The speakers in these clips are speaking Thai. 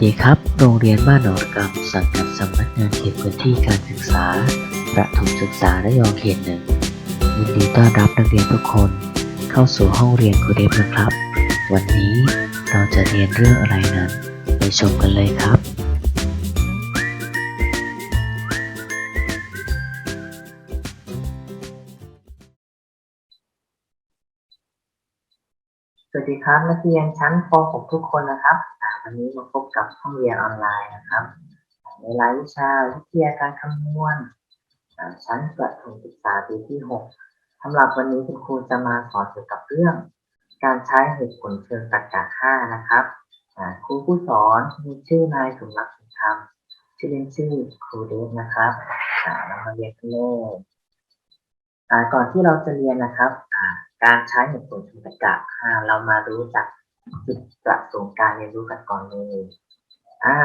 วัสดีครับ โรงเรียนบ้านหนองกำสังกัดสำนักงานเขตพื้นที่การศึกษา ประถมศึกษาระยองเขตหนึ่งยินดีต้อนรับนักเรียนทุกคน เข้าสู่ห้องเรียนครูเดฟนะครับ วันนี้เราจะเรียนเรื่องอะไรนั้นไปชมกันเลยครับ สวัสดีครับนักเรียนชั้นป .6 ทุกคนนะครับ วันนี้มาพบกับห้องเรียนออนไลน์นะครับ ในรายวิชาวิทยาการคำนวณชั้นประถมศึกษาปีที่6สำหรับวันนี้คุณครูจะมาสอนเกี่ยวกับเรื่อง การใช้เหตุผลเชิงตรรกะห้านะครับครูผู้สอนมีชื่อนายสมรักสินธรรมชื่อเล่นชื่อครูเดฟนะครับอ่าเรามาเรียนกันเลยก่อนที่เราจะเรียนนะครับการใช้เหตุผลทางตรรกะอ่าเรามารู้จัก จุดประสงค์การเรียนรู้กันก่อนเลยอ่า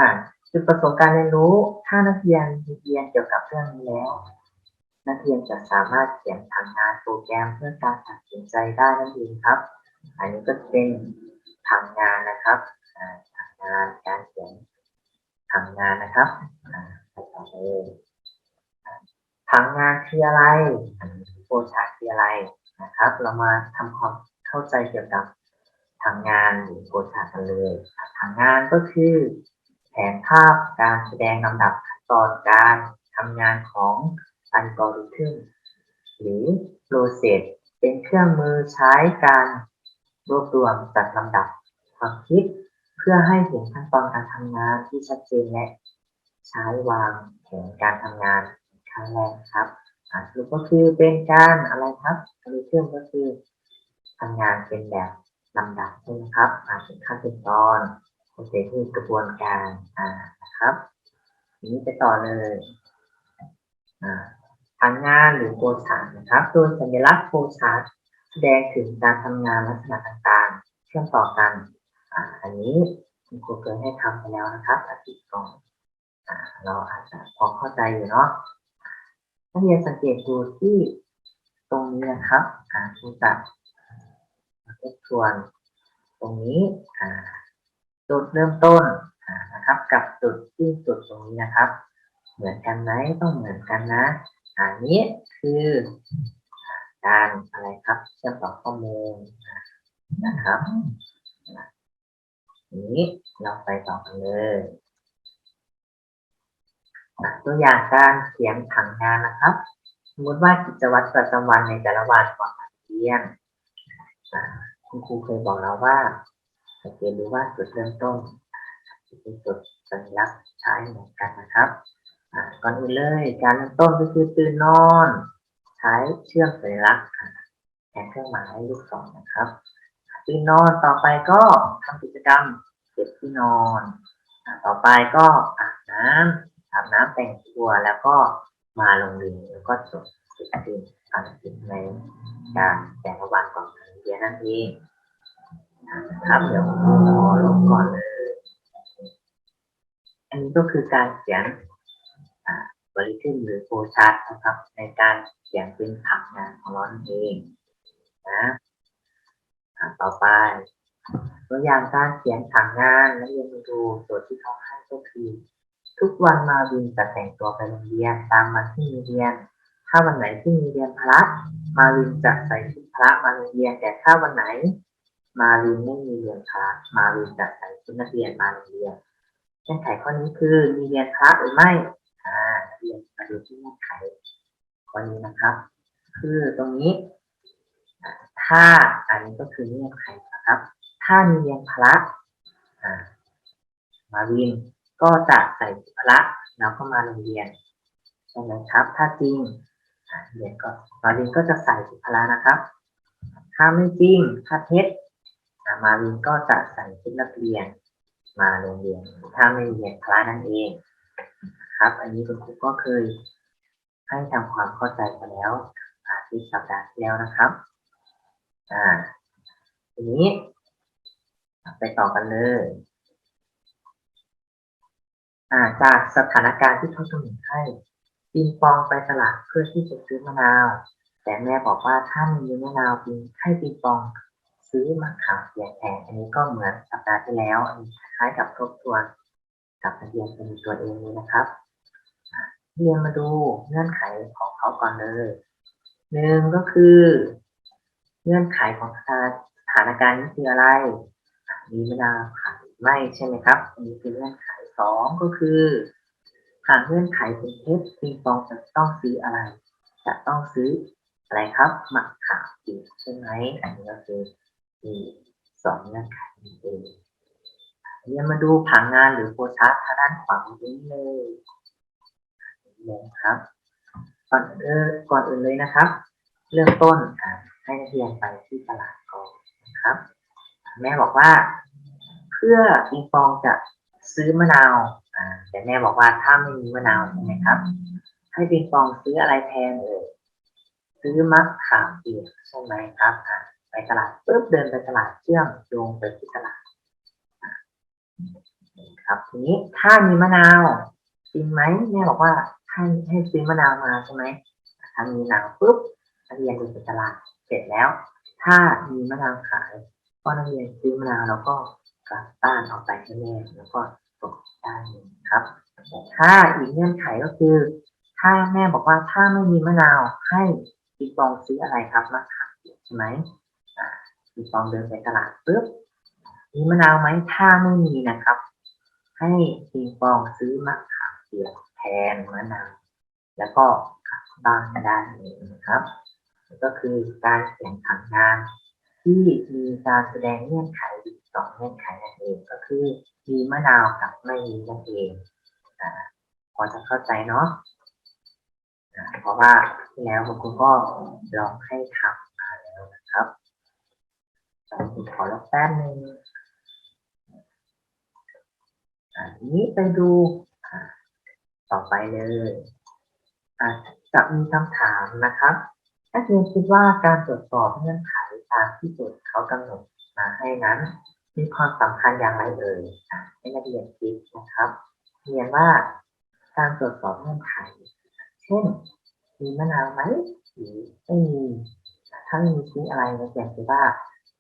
จุดประสงค์การเรียนรู้ ถ้านักเรียนเรียนเกี่ยวกับเรื่องนี้แล้ว นักเรียนจะสามารถเขียนทางงานโปรแกรมเพื่อการตัดสินใจได้นั่นเองครับ อันนี้ก็เป็นทางงานนะครับทางงานการเขียนทางงานนะครับอ่าไปต่อเลยอ่าทางงานคืออะไรโปรชาร์ตคืออะไรนะครับ เรามาทำความเข้าใจเกี่ยวกับ ทางงานหรือโปรชาร์ตกันเลยทางงานก็คือ แผนภาพการแสดงลำดับขั้นตอนการทำงานของอัลกอริทึมหรือ process เป็นเครื่องมือใช้การรวบรวมจัดลำดับความคิด เพื่อให้เห็นขั้นตอนการทำงานที่ชัดเจนและใช้วางแผนการทำงานครั้งแรกครับอ่าสรุปก็คือเป็นการอะไรครับอันนี้เครื่องก็คือทำงานเป็นแบบ ลำดับใช่ไหมครับอ่าเป็นขั้นเป็นตอนโปรเซสคือกระบวนการอ่านะครับทีนี้ไปต่อเลยอ่าทางงานหรือโปรชาร์นะครับโดยสัญลักษณ์โปรชาร์แสดงถึงการทำงานลักษณะต่างๆ เชื่อมต่อกันอ่าอันนี้คุณครูเคยให้ทำไปแล้วนะครับอาทิตย์ก่อนอ่าเราอาจจะพอเข้าใจอยู่เนาะนักเรียนสังเกตดูที่ตรงนี้นะครับอ่าคุณจะ ทบทวน ตรงนี้จุดเริ่มต้นนะครับ กับจุดที่สุดตรงนี้นะครับ เหมือนกันไหมต้องเหมือนกันนะอันนี้คือการอะไรครับเชื่อมต่อข้อมูลนะครับนี้เราไปต่อกันเลยตัวอย่างการเขียนผังงานนะครับ สมมติว่ากิจวัตรประจำวันในแต่ละวันก่อนมาเรียน คุณครูเคยบอกเราว่าสังเกตดูว่าจุดเริ่มต้นอ่าจะเป็นจุดสัญลักษณ์ใช้เหมือนกันนะครับก่อนอื่นเลยการเริ่มต้นก็คือตื่นนอน ใช้เชื่อมสัญลักษณ์แทนเครื่องหมายลูกศรนะครับตื่นนอนต่อไปก็ทำกิจกรรมเก็บที่นอนอ่าต่อไปก็อาบน้ำอาบน้ำแต่งตัวแล้วก็มาโรงเรียนแล้วก็จบกิจกรรมภารกิจในการแต่ละวันก่อนก เรียนนั่นเองครับเดี๋ยวขอลงก่อนเลยอันนี้ก็คือการเขียนบริทึมหรือโฟชาร์ตนะครับ ในการเขียนเป็นผังงานของรานั่นเองนะต่อไปตัวอย่างการเขียนผังงานนักเรียนดูโจทย์ที่เขาให้ก็คือ ทุกวันมาวินจะแต่งตัวไปโรงเรียนตามวันที่เรียน ถ้าวันไหนที่มีเรียนพละ มาวินจะใส่ชุดพละมาโรงเรียน แต่ถ้าวันไหน มาวินไม่มีเรียนพละ มาวินจะใส่ชุดนักเรียนมาโรงเรียนเงื่อนไขข้อนี้คือมีเรียนพละหรือไม่อ่าเรียนมาดูที่เงื่อนไขข้อนี้นะครับ คือตรงนี้ ถ้าอันนี้ก็คือเงื่อนไขนะครับ ถ้ามีเรียนพละมาวินก็จะใส่พละแล้วก็มาโรงเรียนใช่ไหมครับ ถ้าจริง เรียนก็มาวินก็จะใส่ชุดพละนะครับ ถ้าไม่จริงถ้าเท็จมาวินก็จะใส่ชุดนักเรียน มาโรงเรียน ถ้าไม่เรียนพละนั่นเองครับ อันนี้คุณครูก็เคยให้ทำความเข้าใจไปแล้วอาทิตย์สัปดาห์ที่แล้วนะครับ อ่า ทีนี้ ไปต่อกันเลยอ่าจากสถานการณ์ที่เขากำหนดให้ ปิงปองไปตลาดเพื่อที่จะซื้อมะนาว แต่แม่บอกว่าถ้ามีมะนาวปิงให้ปิงปอง ซื้อมะขามเปียกแทนอันนี้ก็เหมือนสัปดาห์ที่แล้วอันนี้คล้ายกับทบทวนกับนักเรียนเป็นตัวเองเลยนะครับเรียนมาดูเงื่อนไขของเขาก่อนเลยหนึ่งก็คือ เงื่อนไขของสถานการณ์นี้คืออะไรมีมะนาวขายไม่ใช่ไหมครับอันนี้คือเงื่อนไขสองก็คือ หากเงื่อนไขเป็นเท็จปิงปองจะต้องซื้ออะไร จะต้องซื้ออะไรครับหมะขามเปียกใช่ไหมอันนี้ก็คือมีสองเงื่อนไขนี้เองเรียนมาดูผังงานหรือโพชาร์ตทางด้านขวามือนี้เลยลยครับก่อนเออก่อนอื่นเลยนะครับ เริ่มต้นอะให้นักเรียนไปที่ตลาดก่อนนะครับ แม่บอกว่า เพื่อปิงปองจะซื้อมะนาว แต่แม่บอกว่าถ้าไม่มีมะนาวใช่ไหมครับ ให้ปิงปองซื้ออะไรแทนเอ่ยซื้อมะขามเปียกใช่ไหมครับอะไปตลาดปุ๊บเดินไปตลาดเชื่อมโยงไปที่ตลาดอ่ครับทีนี้ถ้ามีมะนาวจริงไหมแม่บอกว่าให้ให้ซื้อมะนาวมาใช่ไหมถ้ามีมะนาวปุ๊บนักเรียนเดินไปตลาดเสร็จแล้ว ถ้ามีมะนาวขายก็นักเรียนซื้อมะนาวแล้วก็กลับบ้านเอาไปให้แม่แล้วก็ ส่งได้ครับถ้าอีกเงื่อนไขก็คือ ถ้าแม่บอกว่าถ้าไม่มีมะนาวให้ปีปองซื้ออะไรครับมะขามเปียกใช่ไหมปีปองเดินไปตลาดปุ๊บมีมะนาวไหมถ้าไม่มีนะครับ ให้ปีปองซื้อมะขามเปียกแทนมะนาวแล้วก็กลับบ้านได้เลยนะครับ ก็คือการเขียนผังงานที่มีการแสดงเงื่อนไข สองเงื่อนไขนั่นเองก็คือมีมะนาวกับไม่มีนั่นเองอ่าพอจะเข้าใจเนาะเพราะว่าที่แล้วคุณครูก็ลองให้ทำมาแล้วนะครับเราขอรบแป๊บนึงอ่าทีนี้ไปดูต่อไปเลยจะมีคำถามนะครับนักเรียนคิดว่าการตรวจสอบเงื่อนไขตามที่โจทย์เขากำหนดมาให้นั้น มีความสำคัญอย่างไรเอ่ยให้นักเรียนคิดนะครับเรียนว่าการตรวจสอบเงื่อนไข เช่น มีมะนาวไหมหรือไม่มีถ้าไม่มีชี้อะไรนักเรียนคิดว่า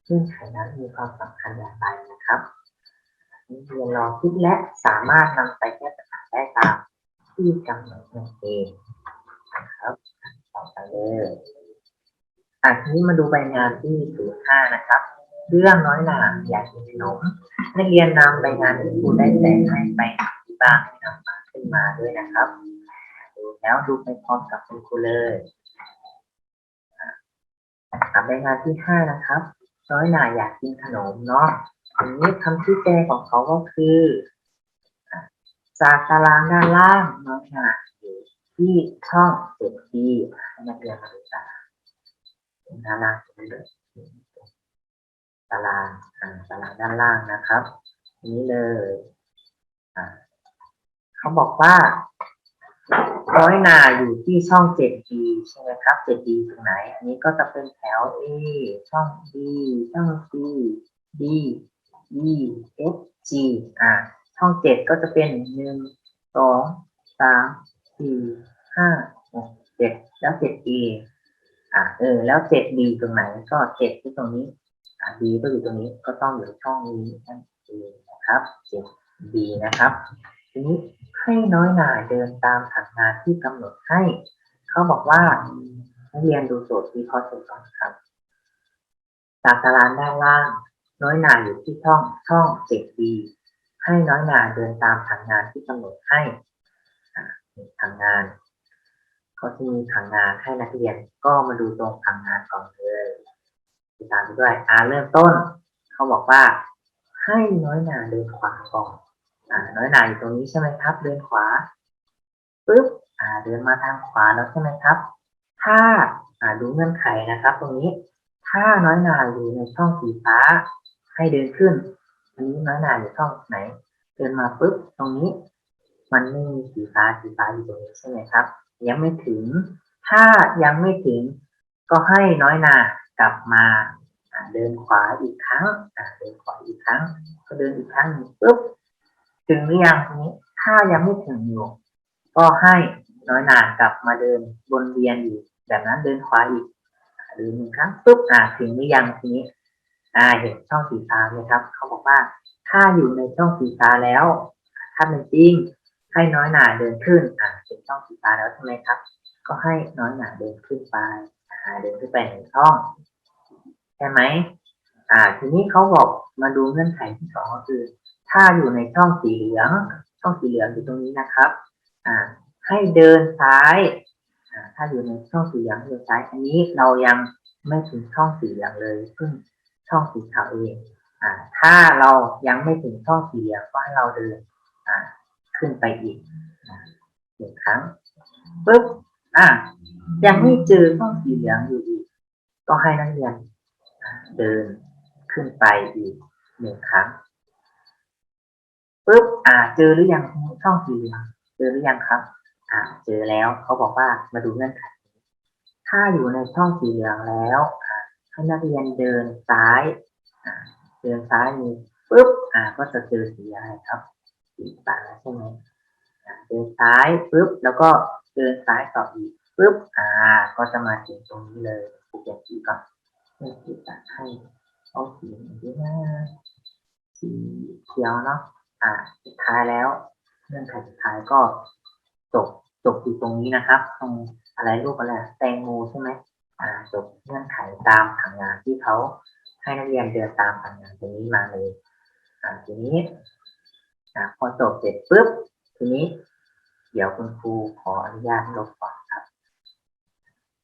เงื่อนไขนั้นมีความสำคัญอย่างไรนะครับเรียนลองคิดและสามารถนำไปแก้ปัญหาได้ตามที่กำหนดนั่นเองนะครับต่อไปเลยอะทีนี้มาดูใบงานที่ศูนย์ห้านะครับ เรื่องน้อยหนาอยากกินขนมนักเรียนนำใบงานที่ครูได้แจกให้ไปที่บ้านนำมาขึ้นมาด้วยนะครับดูแล้วดูไปพร้อมกับคุณครูเลยใบงานที่ห้านะครับ น้อยหนาอยากกินขนมเนาะทีนี้คำชี้แจงของเขาก็คือจากตารางด้านล่างน้อยหนาอยู่ที่ช่องเจ็ดทีนักเรียนมาดูตารางเป็นตารางเลยารางอ่าตารางด้านล่างนะครับ นี้เลยอ่าเขาบอกว่าร้อยนาอยู่ที่ช่องเจ็ดดีใช่ไหมครับเจ็ดดีตรงไหน อันนี้ก็จะเป็นแถว A ช่อง B ช่อง C D E F G อ่า ช่องเจ็ดก็จะเป็นหนึ่งสองสามสี่ห้าหกเจ็ดแล้วเจ็ด A อ่าเออ แล้วเจ็ด B ตรงไหน ก็เจ็ดที่ตรงนี้ อ่า B ก็อยู่ตรงนี้ก็ต้องอยู่ช่องนี้นั่นเองนะครับเจ็ด B นะครับ ทีนี้ให้น้อยหน่าเดินตามผังงานที่กำหนดให้ เขาบอกว่าให้เรียนดูโจทย์วิเคราะห์โจทย์ก่อนครับจากตารางด้านล่าง น้อยหน่าอยู่ที่ช่องช่อง 7B ให้น้อยหน่าเดินตามผังงานที่กำหนดให้ผังงานเขาจะมีผังงานให้นักเรียนก็มาดูตรงผังงานก่อนเลย ติดตามด้วยอ่าเริ่มต้น เขาบอกว่า ให้น้อยหนาเดินขวาก่อนอ่าน้อยหนาอยู่ตรงนี้ใช่ไหมครับ เดินขวาปึ๊บอ่าเดินมาทางขวาแล้วใช่ไหมครับ ถ้าอ่าดูเงื่อนไขนะครับ ตรงนี้ ถ้าน้อยหนาอยู่ในช่องสีฟ้า ให้เดินขึ้น อันนี้น้อยหนาอยู่ช่องไหน เดินมาปุ๊บตรงนี้ มันไม่มีสีฟ้าสีฟ้าอยู่ตรงนี้ใช่ไหมครับ ยังไม่ถึง ถ้ายังไม่ถึง ก็ให้น้อยหนากลับมาเดินขวาอีกครั้งเดินขวาอีกครั้ง ก็เดินอีกครั้งนึงปุ๊บถึงหรือยังตรงนี้ถ้ายังไม่ถึงอยู่ ก็ให้น้อยหนากลับมาเดินวนเวียนอยู่แบบนั้นเดินขวาอีกหรือหนึ่งครั้งปุ๊บอ่าถึงหรือยังทีนี้ อ่าเห็นช่องสีฟ้าไหมครับ เขาบอกว่าถ้าอยู่ในช่องสีฟ้าแล้ว ถ้าเป็นจริงให้น้อยหนาเดินขึ้นอ่าเป็นช่องสีฟ้าแล้วใช่ไหมครับ ก็ให้น้อยหนาเดินขึ้นไป เดินขึ้นไปหนึ่งช่องใช่ไหมอ่า ทีนี้เขาบอกมาดูเงื่อนไขที่สองก็คือ ถ้าอยู่ในช่องสีเหลือง ช่องสีเหลืองอยู่ตรงนี้นะครับ อ่า ให้เดินซ้ายอ่าถ้าอยู่ในช่องสีเหลืองเดินซ้าย อันนี้เรายังไม่ถึงช่องสีเหลืองเลยเพิ่งช่องสีขาวเองอ่า ถ้าเรายังไม่ถึงช่องสีเหลืองก็ให้เราเดิน อ่า ขึ้นไปอีกหนึ่งครั้งปุ๊บ อ่ายังไม่เจอช่องสีเหลืองอยู่อีกก็ให้นักเรียนเดินขึ้นไปอีกหนึ่งครั้งปุ๊บอ่าเจอหรือยังช่องสีเหลืองเจอหรือยังครับ อ่าเจอแล้วเขาบอกว่ามาดูเงื่อนไขถ้าอยู่ในช่องสีเหลืองแล้วให้นักเรียนเดินซ้ายเดินซ้ายมีปุ๊บอ่าก็จะเจอสีอะไรครับสีฟ้าใช่ไหมเดินซ้ายปุ๊บแล้วก็ เดินซ้ายต่ออีกปุ๊บอ่า ก็จะมาถึงตรงนี้เลยครูเขียนสีก่อนเพื่อที่จะให้เอาสีนี้นะสีเขียวเนาะอ่าสุดท้ายแล้วเงื่อนไขสุดท้ายก็จบจบอยู่ตรงนี้นะครับ ตรงอะไรรูปอะไรแตงโมใช่ไหมอ่าจบเงื่อนไขตามผังงานที่เขาให้นักเรียนเดินตามผังงานตรงนี้มาเลยอ่าทีนี้อ่าพอจบเสร็จปุ๊บทีนี้ เดี๋ยวคุณครูขออนุญาตลบก่อนครับ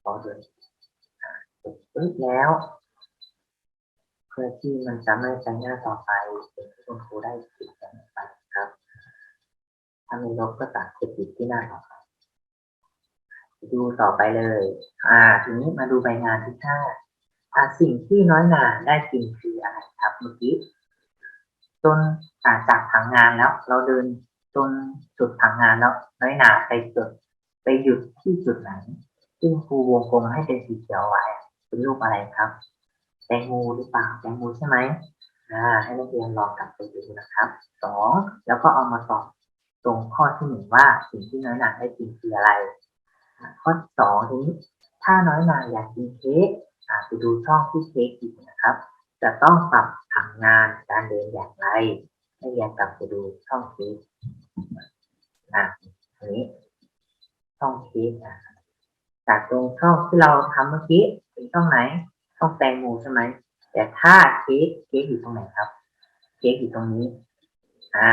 ขอเลยอ่าจบปุ๊บแล้ว เพื่อที่มันจะไม่ใช้หน้าต่อไปเป็นที่คุณครูได้ติดกันไปครับ ถ้าไม่ลบก็ตัดจะติดที่หน้าต่อไปดูต่อไปเลย อ่า ทีนี้มาดูใบงานที่ห้าอ่าสิ่งที่น้อยหนาได้กินคืออะไรครับเมื่อกี้จนอ่าจากผังงานแล้วเราเดิน จนจุดผังงานแล้วน้อยหนาไปจุดไปหยุดที่จุดไหนซึ่งครูวงกลมให้เป็นสีเขียวไว้เป็นรูปอะไรครับแตงโมหรือเปล่าแตงโมใช่ไหมอ่าให้นักเรียนลองกลับไปดูนะครับสองแล้วก็เอามาตอบตรงข้อที่หนึ่งว่าสิ่งที่น้อยหนาได้กินคืออะไร ข้อสองทีนี้ถ้าน้อยหนาอยากกินเค้กอ่าไปดูช่องที่เค้กอีกนะครับ จะต้องปรับผังงานการเดินอย่างไรให้เรียนกลับไปดูช่องเค้ก อะอันนี้ช่องค้กอะจากตรงช่องที่เราทำเมื่อกี้เป็นช่องไหนช่องแตงโมใช่ไหมแต่ถ้าเค้กเค้กอยู่ตรงไหนครับเค้กอยู่ตรงนี้ อ่า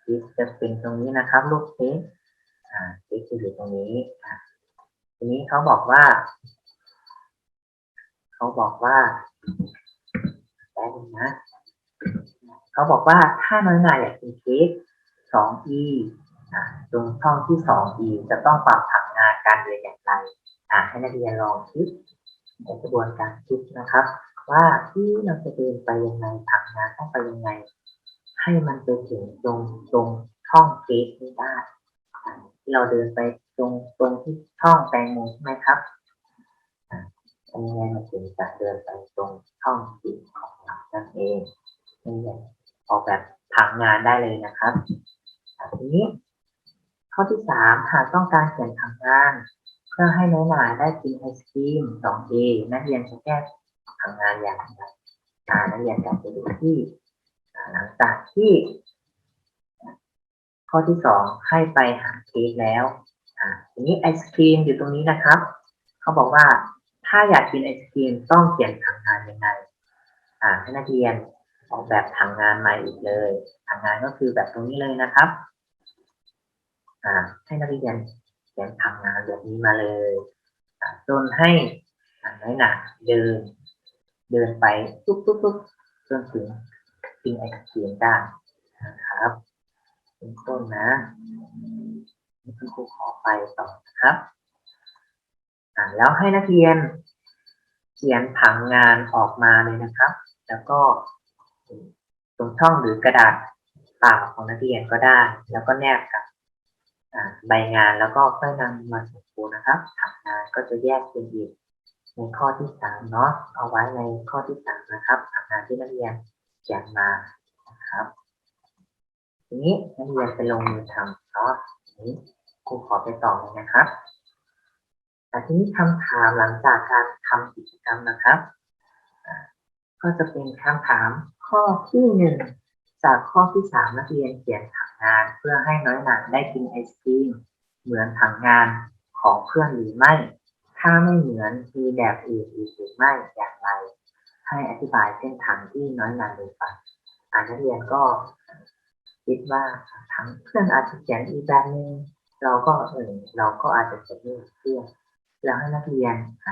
เค้กจะเป็นตรงนี้นะครับ ลูกเค้กอ่าเค้กจะอยู่ตรงนี้อ่าทีนี้เขาบอกว่า เขาบอกว่าแป๊บนึงนะเขาบอกว่าถ้าน้อยหนาอยากกินเค้ก สอง e อ่าตรงช่องที่สอง e จะต้องปรับผังงานการเรียนอย่างไรให้นักเรียนลองคิดในกระบวนการคิดนะครับ ว่าที่เราจะเดินไปยังไงทำงงานต้องไปยังไง ให้มันไปถึงตรงตรงช่องเกสนี้ได้ที่เราเดินไปตรงตรงที่ช่องแตงโมใช่ไหมครับทำยังไงมันถึงจะเดินไปตรงช่องสีของเรานั่นเองนี่แหละออกแบบผังงานได้เลยนะครับ อ่าทีนี้ ข้อที่สามหากต้องการเขียนผังงาน เพื่อให้น้อยหนาได้กินไอศครีม 2A นักเรียนจะแก้ทำงานอย่างไรนักเรียนกลับไปดูที่หลังจากที่ ข้อที่สองให้ไปหาเค้กแล้วอ่าทีนี้ไอศครีมอยู่ตรงนี้นะครับ เขาบอกว่าถ้าอยากกินไอศครีมต้องเขียนผังงานยังไงให้นักเรียน ออกแบบผังงานใหม่อีกเลยผังงานก็คือแบบตรงนี้เลยนะครับให้นักเรียนเขียนผังงานแบบนี้มาเลยจนให้น้อยหนาเดิน เดินไปปุ๊บปุ๊บปุ๊บจนถึงกินไอศครีมได้นะครับเป็นต้นนะนี่คุณครูขอไปต่อครับอ่าแล้วให้นักเรียนเขียนผังงานออกมาเลยนะครับ แล้วก็ ตรงช่องหรือกระดาษเปล่าของนักเรียนก็ได้ แล้วก็แนบกับใบงานแล้วก็ค่อยนำมาส่งครูนะครับผังงานก็จะแยกเป็นอีกในข้อที่สามเนาะเอาไว้ในข้อที่สามนะครับผังงานที่นักเรียนเขียนมานะครับทีนี้นักเรียนไปลงมือทำเนาะทีนี้ครูขอไปต่อเลยนะครับแต่ทีนี้คำถามหลังจากการทำกิจกรรมนะครับ ก็จะเป็นคำถาม ข้อที่หนึ่งจากข้อที่สามนักเรียนเขียนถังงานเพื่อให้น้อยหนาได้กินไอศกรีมเหมือนถังงานของเพื่อนหรือไม่ ถ้าไม่เหมือนมีแบบอื่นอีกหรือไม่อย่างไร ให้อธิบายเส้นทางที่น้อยหนาเลยฟังอ่านักเรียนก็คิดว่าทั้งเพื่อนอาจจะเขียนอีกแบบหนึงเราก็เออเราก็อาจจะเขียนเหมือนเพื่อนแล้วให้นักเรียนอ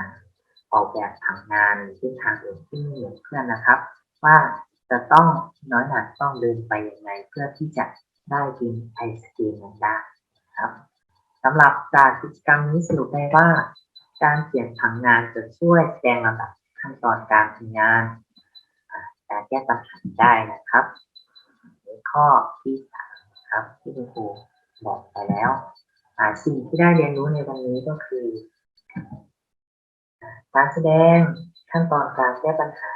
ออกแบบถังงานหรือเส้นทางอื่นที่ไม่เหมือนเพื่อนนะครับ ว่า จะต้องน้อยหนาต้องเดินไปยังไงเพื่อที่จะได้กินไอศกรีมนั้นได้ครับสำหรับจากกิจกรรมนี้สรุปได้ว่า การเขียนผังงานจะช่วยแสดงลำดับขั้นตอนการทำงานการแก้ปัญหาได้นะครับในข้อที่สามครับที่คุณครูบอกไปแล้วสิ่งที่ได้เรียนรู้ในวันนี้ก็คือ การแสดงขั้นตอนการแก้ปัญหา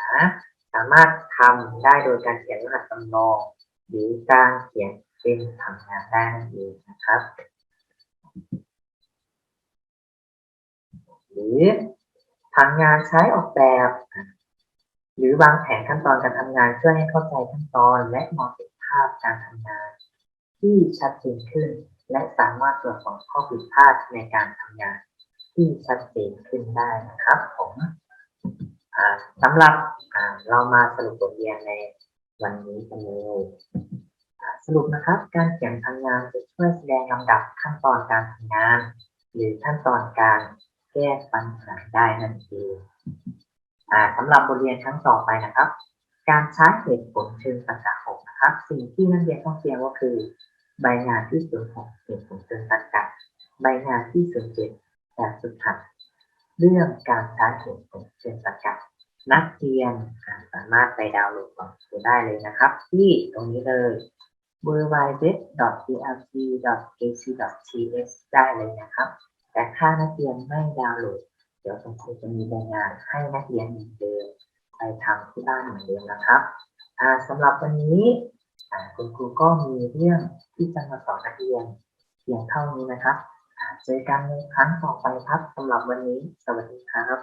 สามารถทำได้โดยการเขียนรหัสจำลอง หรือการเขียนเป็นผังงานได้นั่นเองนะครับ หรือผังงานใช้ออกแบบ หรือวางแผนขั้นตอนการทำงานเพื่อให้เข้าใจขั้นตอนและมองเห็นภาพการทำงาน ที่ชัดเจนขึ้น และสามารถตรวจสอบข้อผิดพลาดในการทำงาน ที่ชัดเจนขึ้นได้นะครับผมอ่า สำหรับเรามาสรุปบทเรียนในวันนี้กันเลยสรุปนะครับ การเขียนทำงานจะช่วยแสดงลำดับขั้นตอนการทำงาน หรือขั้นตอนการแก้ปัญหาได้นั่นเองอ่าสำหรับบทเรียนครั้งต่อไปนะครับ การใช้เหตุผลเชิงตรรกะหกนะครับ สิ่งที่นักเรียนต้องเตรียมก็คือ ใบงานที่ศูนหกเหตุผลเชิงตรรกะใบงานที่ศูนเจ็ดแบบฝึกหัดเรื่องการใช้เหตุผลเชิงตรรกะ นักเรียนสามารถไปดาวน์โหลดก่อนดูได้เลยนะครับ ที่ตรงนี้เลย w w w p l c a c t h ได้เลยนะครับ แต่ถ้านักเรียนไม่ดาวน์โหลด เดี๋ยวคุณครูจะมีรายงานให้นักเรียนเหมือนเดิมไปทำที่บ้านเหมือนเดิมนะครับสำหรับวันนี้คุณครูก็มีเรื่องที่จะมาสอนนักเรียนเพียงเท่านี้นะครับเจอกันในครั้งต่อไปครับสำหรับวันนี้ สวัสดีครับ